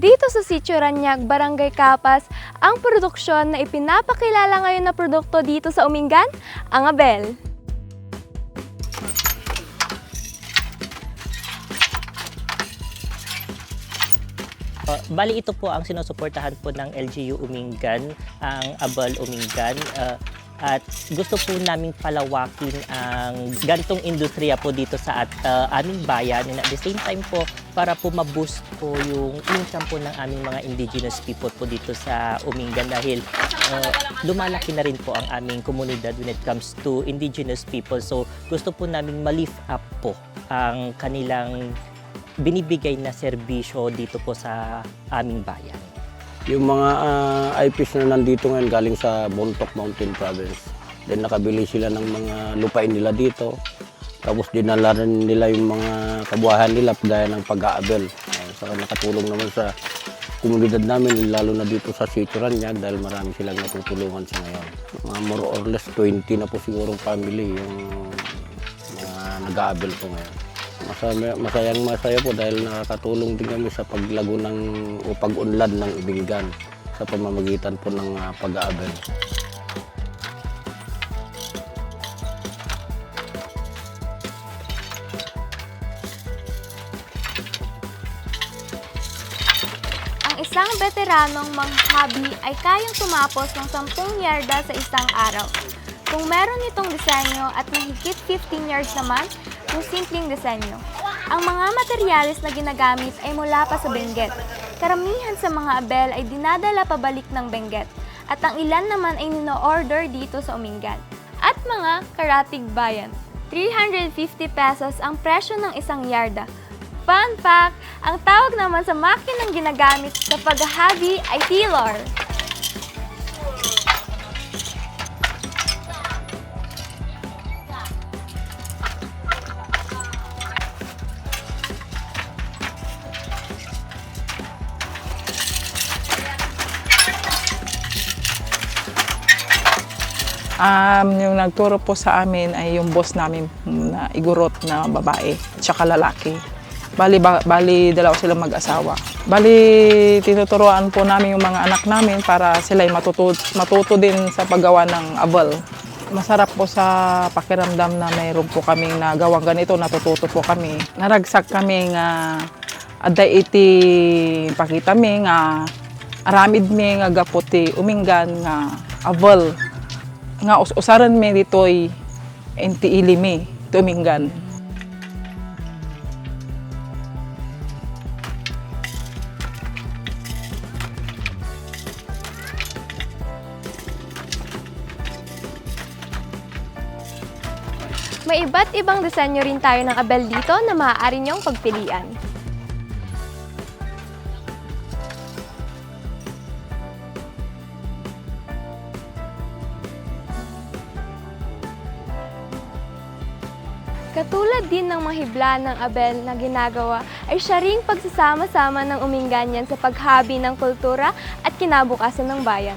Dito sa Sitio Ranyag, Barangay Kapas, ang produksyon na ipinapakilala ngayon na produkto dito sa Umingan, ang Abel. Uh, bali ito po ang sinusuportahan po ng LGU Umingan, ang Abal Umingan. uh, at gusto po naming palawakin ang gantong industriya po dito sa at, uh, aming bayan and at the same time po para po ma-boost po yung income po ng aming mga indigenous people po dito sa Umingan dahil uh, lumalaki na rin po ang aming komunidad when it comes to indigenous people. So gusto po naming ma-lift up po ang kanilang binibigay na serbisyo dito po sa aming bayan. Yung mga ah, IPs na nandito ngayon galing sa Bontoc Mountain Province. Then nakabili sila ng mga lupain nila dito. Tapos dinala rin nila yung mga kabuhayan nila gaya ng pag-aabel. Uh, saka nakatulong naman sa komunidad namin, lalo na dito sa Sitio Ranyag dahil marami silang natutulungan sa ngayon. Mga more or less 20 na po sigurong family yung mga nag-aabel po ngayon. Masaya, masayang masaya po dahil nakakatulong din kami sa paglago ng o pag-unlad ng ibinggan sa pamamagitan po ng ah, pag-aabel. Ang isang veteranong manghabi ay kayang tumapos ng 10 yarda sa isang araw. Kung meron itong disenyo at mahigit 15 yards naman, yung simpleng disenyo. Ang mga materyales na ginagamit ay mula pa sa Benguet. Karamihan sa mga abel ay dinadala pabalik ng Benguet at ang ilan naman ay nino-order dito sa Umingan. At mga karatig bayan. 350 pesos ang presyo ng isang yarda. Fun fact, ang tawag naman sa makinang ginagamit sa paghahabi ay tiller. Um, yung nagturo po sa amin ay yung boss namin na igurot na babae tsaka lalaki. Bali, ba, bali dalawa silang mag-asawa. Bali, tinuturuan po namin yung mga anak namin para sila matuto, matuto din sa paggawa ng abal. Masarap po sa pakiramdam na mayroon po kaming nagawang ganito, natututo po kami. Naragsak kami nga aday iti pakita mi nga aramid mi nga gaputi uminggan nga abal nga us usaran mi ditoy enti ilimi tuminggan. May iba't ibang disenyo rin tayo ng abel dito na maaari niyong pagpilian. Katulad din ng mahibla ng Abel na ginagawa ay siya ring pagsasama-sama ng uminganyan sa paghabi ng kultura at kinabukasan ng bayan.